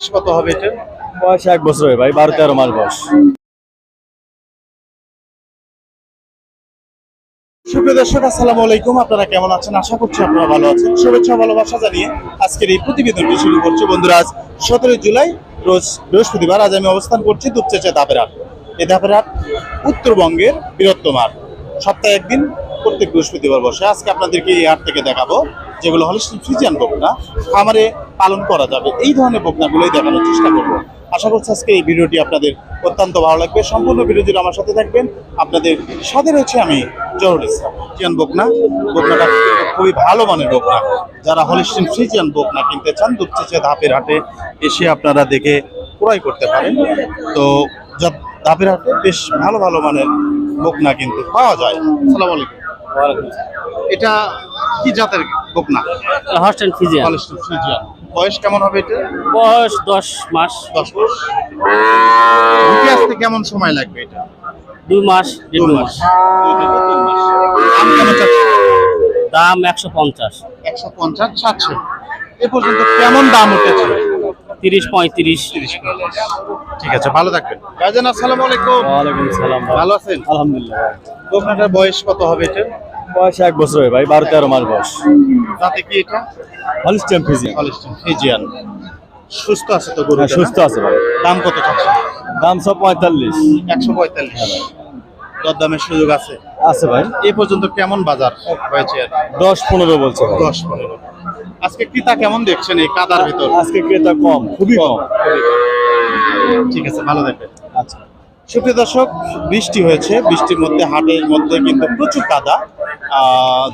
কত হবে এটা? বয়স এক বছর হয় ভাই বারো তেরো মাস বয়স। সুপ্রিয় দর্শক আসসালামু আলাইকুম। আপনারা কেমন আছেন? আশা করছি আপনারা ভালো আছেন। শুভেচ্ছা ভালোবাসা জানিয়ে আজকের এই প্রতিবেদনটি শুরু করছি। বন্ধুরা আজ সতেরোই জুলাই রোজ বৃহস্পতিবার। আজ আমি অবস্থান করছি দুপচেচা ধাপের হাট। এই ধাপের হাট উত্তরবঙ্গের বৃহত্তম হাট। সপ্তাহে একদিন প্রত্যেক বৃহস্পতিবার বসে। আজকে আপনাদেরকে এই হাট থেকে দেখাবো। যেগুলো হলিস্টিন ফ্রিজিয়ান বকনা, খামারে পালন করা যাবে। এই ধরনের বকনাগুলোই দেখানোর চেষ্টা করব। আশা করছি আজকে এই ভিডিওটি আপনাদের অত্যন্ত ভালো লাগবে। সম্পূর্ণ ভিডিওটি আমার সাথে থাকবেন। আপনাদের সাথে রয়েছে আমি জরুল ইসলাম। ফ্রিজিয়ান বকনা, বকনাটা খুবই ভালো মানের বকনা। যারা হলিস্টিন ফ্রিজিয়ান বকনা কিনতে চান দুপচেচে ধাপের হাটে এসে আপনারা দেখে ক্রয় করতে পারেন। তো ধাপের হাটে বেশ ভালো ভালো মানের বকনা কিন্তু পাওয়া যায়। সালাম আলাইকুম। এটা কি জাতের বকনা হস্টেল ফিজিয়ান হলিস্টিন ফ্রিজিয়ান বয়স কেমন হবে এটা? বয়স দশ মাস। দশ মাস। ঢুকে আসতে কেমন সময় লাগবে এটা? দুই মাস দেড় দু মাস দুই তিন মাস। দাম কেমন চাচ্ছেন? দাম একশো পঞ্চাশ। একশো পঞ্চাশ ষাটশো এ পর্যন্ত কেমন দাম উঠেছে? তিরিশ পঁয়ত্রিশ। ঠিক আছে ভালো থাকবেন। গাজন আসসালামু আলাইকুম। ওয়ালাইকুম সালাম। ভালো আছেন? আলহামদুলিল্লাহ। আপনার বয়স কত হবে এটা? বয়স এক বছর হয় ভাই বারো তেরো মাস বয়স। তাতে কি এটা? Holistic physician holistic physician. সুস্থ আছে তো গরু হ্যাঁ, সুস্থ আছে ভাই। দাম কত চাচ্ছেন? দাম সব পঁয়তাল্লিশ। একশো পঁয়তাল্লিশ। দরদামের সুযোগ আছে? আছে ভাই। এ পর্যন্ত কেমন বাজার হয়েছে দশ পনেরো বলছে দশ পনেরো। আজকে ক্রেতা কেমন দেখছেন এই কাদার ভিতর? আজকে ক্রেতা কম খুবই কম। ঠিক আছে ভালো আচ্ছা সুপ্রিয় দর্শক, বৃষ্টি হয়েছে। বৃষ্টির মধ্যে, হাটের মধ্যে কিন্তু প্রচুর কাদা।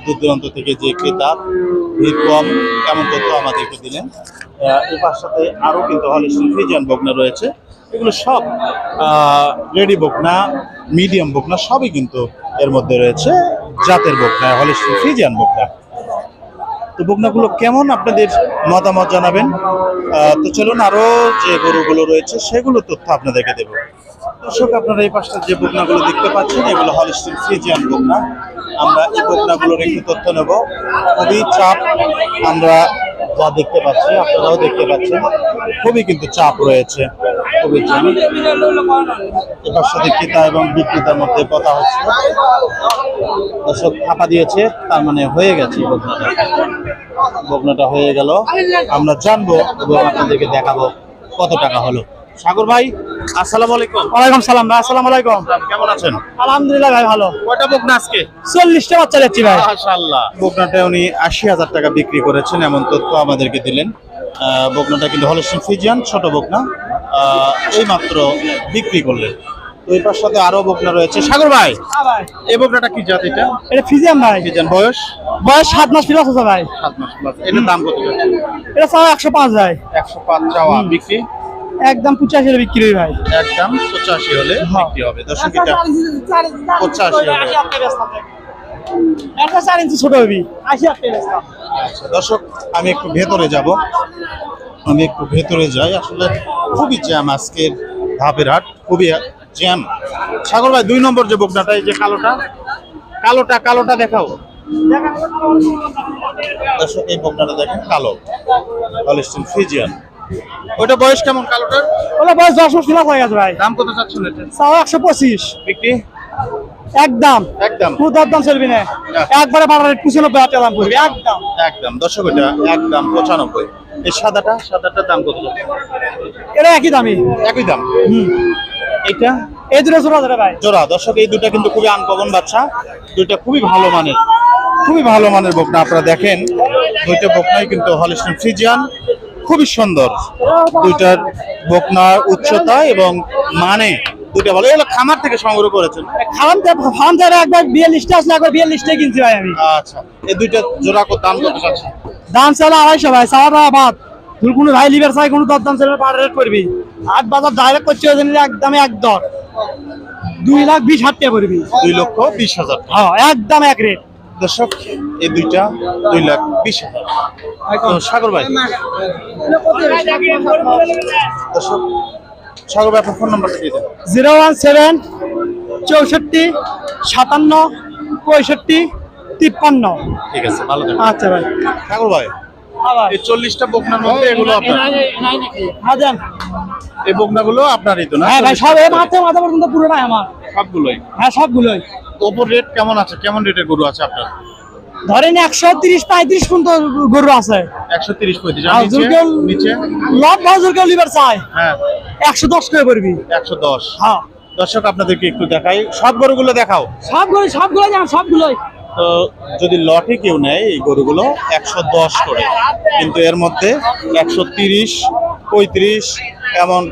দূর দূরান্ত থেকে যে ক্রেতা ভিড় কম এমন তথ্য আমাদেরকে দিলেন। এর পাশাতে আরও কিন্তু হলিস্টিন ফ্রিজিয়ান বকনা রয়েছে। এগুলো সব রেডি বকনা, মিডিয়াম বকনা, সবই কিন্তু এর মধ্যে রয়েছে। জাতের বকনা হলিস্টিন ফ্রিজিয়ান বকনা। তো বকনাগুলো কেমন আপনাদের মতামত জানাবেন? তো চলুন আরও যে গরুগুলো রয়েছে সেগুলো তথ্য আপনাদেরকে দেব। দর্শক, আপনারা এই পাশটা যে বকনাগুলো দেখতে পাচ্ছেন, এগুলো হলিস্টিন ফ্রিজিয়ান বকনা আমরা এই বকনাগুলোর একটু তথ্য নেব। খুবই চাপ আমরা যা দেখতে পাচ্ছি, আপনারাও দেখতে পাচ্ছেন, খুবই কিন্তু চাপ রয়েছে। খুবই চাপ। এবার সাথে ক্রেতা এবং বিক্রেতার মধ্যে কথা হচ্ছে। দর্শক, থাপা দিয়েছে, তার মানে হয়ে গেছে বকনাটা বকনাটা হয়ে গেল। আমরা জানব এবং আপনাদেরকে দেখাবো কত টাকা হলো। সাগর ভাই আসসালামু আলাইকুম। ওয়ালাইকুম সালাম ভাই আসসালামু আলাইকুম। কেমন আছেন? আলহামদুলিল্লাহ ভাই ভালো। কয়টা বকনা আজকে? চল্লিশটা বাচ্চা যাচ্ছি ভাই। মাশাআল্লাহ। বকনাটা উনি আশি হাজার টাকা বিক্রি করেছেন এমন তথ্য আমাদেরকে দিলেন। আহ, বকনাটা কিন্তু হলস্টিন ফিজিয়ান ছোট বকনা এই মাত্র বিক্রি করলেন। তো এর সাথে আরও বকনা রয়েছে। সাগর ভাই এই বকনাটা কি জাত এটা? এটা ফিজিয়াম ভাই। বয়স? বয়স সাত মাস প্লাস আছে ভাই। সাত মাস প্লাস দাম কত এটা একশো পাঁচ ভাই। একশো পাঁচ চাওয়া। বিক্রি? একদম পঁচাশি হলে বিক্রি ভাই। একদম পঁচাশি হলে হ্যাঁ। বিক্রি হবে। দর্শক এটা পঁচাশি। আচ্ছা, দর্শক আমি একটু ভেতরে যাব। আমি একটু ভেতরে যাই। আসলে খুবই জ্যাম আজকের ধাপের হাট। খুবই জ্যাম। সাগর ভাই দুই নম্বর যে বকনাটা এই যে কালোটা। কালোটা কালোটা দেখাও। দর্শক এই বকনাটা দেখেন কালো। হলিস্টিন ফিজিয়ান ওইটা বয়স কেমন কালোটার? ওগুলো বয়স দশ মাস হয়ে গেছে ভাই? দাম কত চাচ্ছেন এটা? একশো পঁচিশ। বিক্রি? একদম। একদম। কোনো দাম চলবি না। একবারে রেট পঁচানব্বই দাম একদম। একদম। দর্শক এটা একদম পঁচানব্বই। এই সাদাটা সাদাটার দাম কত? এটা একই দামি। একই দাম। হুম। এটা এই দুটো ছোট ধরে ভাই। জোড়া দর্শক এই দুটা কিন্তু খুবই আনকমন বাচ্চা। দুইটা খুবই ভালো মানের। খুবই ভালো মানের বকনা আপনারা দেখেন। দুইটা বকনাই কিন্তু হলিস্টিন ফ্রিজিয়ান খুবই সুন্দর। দুইটার বকনার উচ্চতা এবং মানে দুইটা ভালো। এগুলো খামার থেকে সংগ্রহ করেছেন। খাওয়ান খাওয়ান যারা একবার বিয়ে লিস্টে আসলে একবার বিয়ে লিস্টে কিনছি ভাই আমি। আচ্ছা। এই দুইটা জোড়া কত দাম কত দাম চালা আড়াইশো ভাই দাওয়া বাদ। কোনো ভাই লিভার চাই কোনো দর দাম চাইলে পার রেট করবি। আট বাজার ডাইরেক্ট করছি একদম এক দর। দুই লাখ বিশ হাজার টাকা পড়বি দুই লক্ষ বিশ হাজার। হ্যাঁ একদম এক রেট দর্শক এই দুইটা দুই লাখ বিশ হাজার সাগর ভাই। দর্শক সাগর ভাই আপনার ফোন নাম্বারটা দিয়ে দেন। জিরো ওয়ান সেভেন চৌষট্টি সাতান্ন পঁয়ষট্টি তিপ্পান্ন। ঠিক আছে ভালো আচ্ছা ভাই। সাগর ভাই। এই চল্লিশটা বকনার মধ্যে এগুলো আপনার। হ্যাঁ এই বকনাগুলো আপনারই তো না? হ্যাঁ ভাই সব এই মাথা মাথা পর্যন্ত পুরোটাই আমার। সবগুলোই? হ্যাঁ সবগুলোই। ওপর রেট কেমন আছে? কেমন রেটের গরু আছে আপনার? ধরেন একশো তিরিশ পঁয়ত্রিশ পর্যন্ত গরু আছে। একশো তিরিশ পঁয়ত্রিশ। লব চাই হ্যাঁ। একশো দশ করে পড়বি। একশো দশ। হ্যাঁ। দর্শক আপনাদেরকে একটু দেখাই। সব গরুগুলো দেখাও। সব গরু সবগুলো যান সবগুলোই। তো যদি লটে কেউ নেয় এই গরুগুলো একশো দশ করে। কিন্তু এর মধ্যে একশো তিরিশ, পঁয়ত্রিশ এমন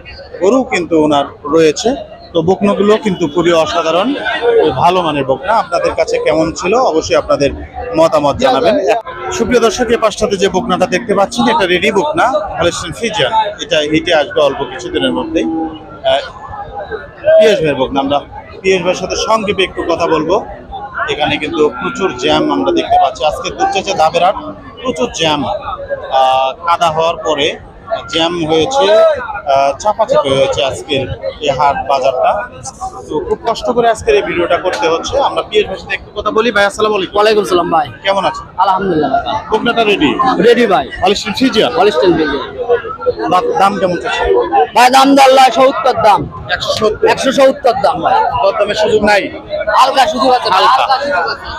গরু কিন্তু ওনার রয়েছে। তো বকনাগুলো কিন্তু খুবই অসাধারণ ভালো মানের বকনা। আপনাদের কাছে কেমন ছিল অবশ্যই আপনাদের মতামত জানাবেন। সুপ্রিয় দর্শক, এ পাশটাতে যে বকনাটা দেখতে পাচ্ছেন, এটা রেডি বকনা হলেস্টিন ফিজিয়ান এটা হিটে আসবে অল্প কিছুদিনের মধ্যেই। পিএস ভাইয়ের বকনা। আমরা পিএস ভাইয়ের সাথে সংক্ষেপে একটু কথা বলব। এখানে কিন্তু প্রচুর জ্যাম আমরা দেখতে পাচ্ছি। আজকে দুধচেচে ধাপের হাট প্রচুর জ্যাম কাদা হওয়ার পরে জ্যাম হয়েছে চাপাচাপি হয়েছে আজকের এই হাট বাজারটা। তো খুব কষ্ট করে আজকের এই ভিডিওটা করতে হচ্ছে। আমরা ভাইয়ের সাথে একটু কথা বলি। ভাই আসসালাম আলাইকুম। ওয়ালাইকুম সালাম ভাই। কেমন আছেন? আলহামদুলিল্লাহ ভাই। বকনাটা রেডি? রেডি ভাই। হলিস্টিন ফিজিয়ান হলিস্টেল বেজে দাম কেমন চাচ্ছে ভাই দাম দাল্লা সত্তর দাম। একশো সত্তর? দাম ভাই। দামের সুযোগ নাই? হালকা আছে সুযোগ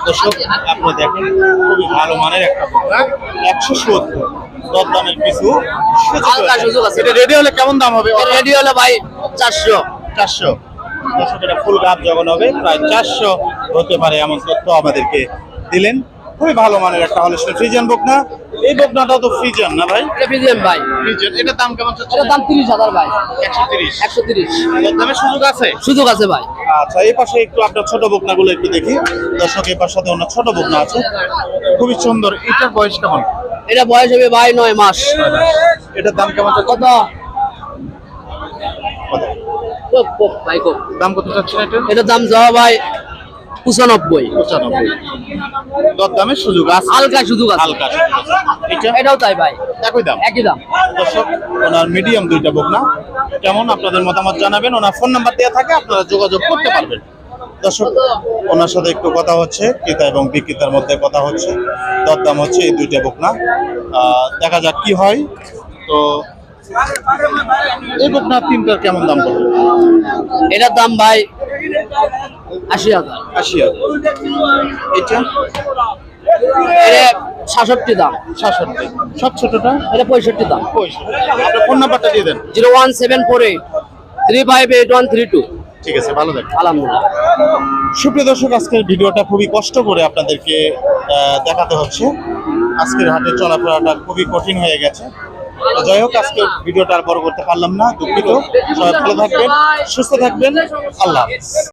দর্শক আপনারা দেখেন খুবই ভালো মানের একটা একশো সত্তর। দরদামের কিছু হালকা সুযোগ আছে। এটা রেডি হলে কেমন দাম হবে? রেডি হলে ভাই চারশো। চারশো। দর্শক এটা ফুল যখন হবে প্রায় চারশো। হতে পারে এমন তথ্য আমাদেরকে দিলেন। খুবই ভালো মানের একটা হলে ফ্রিজিয়ান বকনা। এই বকনাটাও তো ফ্রিজিয়ান না ভাই? প্রেফিজিয়াম ভাই। ফ্রিজিয়ান। এটার দাম কেমন চাচ্ছে এটার দাম তিরিশ হাজার ভাই। একশো তিরিশ। একশো তিরিশ। দরদামের সুযোগ আছে? সুযোগ আছে ভাই। আচ্ছা এই পাশে একটু আপনার ছোট বকনাগুলো একটু দেখি। দর্শক এই পাশে অন্য ছোট বকনা আছে। খুবই সুন্দর। এটার বয়স কেমন? এটা বয়স হবে ভাই নয় মাস। এটার দাম কেমন? কত? কত? ভাই কোপ। দাম কত চাচ্ছেন এটা? এটার দাম যাওয়া ভাই পঁচানব্বই। পঁচানব্বই। দরদামের সুযোগ আছে। হালকা সুযোগ আছে। হালকা এটা? এটাও তাই ভাই। একই দাম? একই দাম। দর্শক ওনার মিডিয়াম দুইটা বকনা কেমন আপনাদের মতামত জানাবেন? ওনার ফোন নাম্বার দেওয়া থাকে আপনারা যোগাযোগ করতে পারবেন। দর্শক ওনার সাথে একটু কথা হচ্ছে ক্রেতা এবং বিক্রেতার মধ্যে কথা হচ্ছে। দরদাম হচ্ছে এই দুইটা বকনা আহ, দেখা যাক কি হয়। তো এই বকনা তিনটার কেমন দাম পড়বে এটার দাম ভাই আশি হাজার। আশি হাজার। এটা? এটা সাতষট্টি দাম। সাতষট্টি। সব ছোটটা এটা পঁয়ষট্টি দাম। পঁয়ষট্টি। আপনার ফোন নাম্বারটা দিয়ে দেন। Zero one seven four eight three five eight one three two. ঠিক আছে ভালো থাকবেন। আলহামদুলিল্লাহ। সুপ্রিয় দর্শক আজকের ভিডিওটা খুবই কষ্ট করে আপনাদেরকে দেখাতে হচ্ছে। আজকের হাটে চলাফেরাটা খুবই কঠিন হয়ে গেছে। যাই হোক আজকে ভিডিওটা আর বড় করতে পারলাম না। দুঃখিত। সবাই ভালো থাকবেন সুস্থ থাকবেন। আল্লাহ হাফেজ।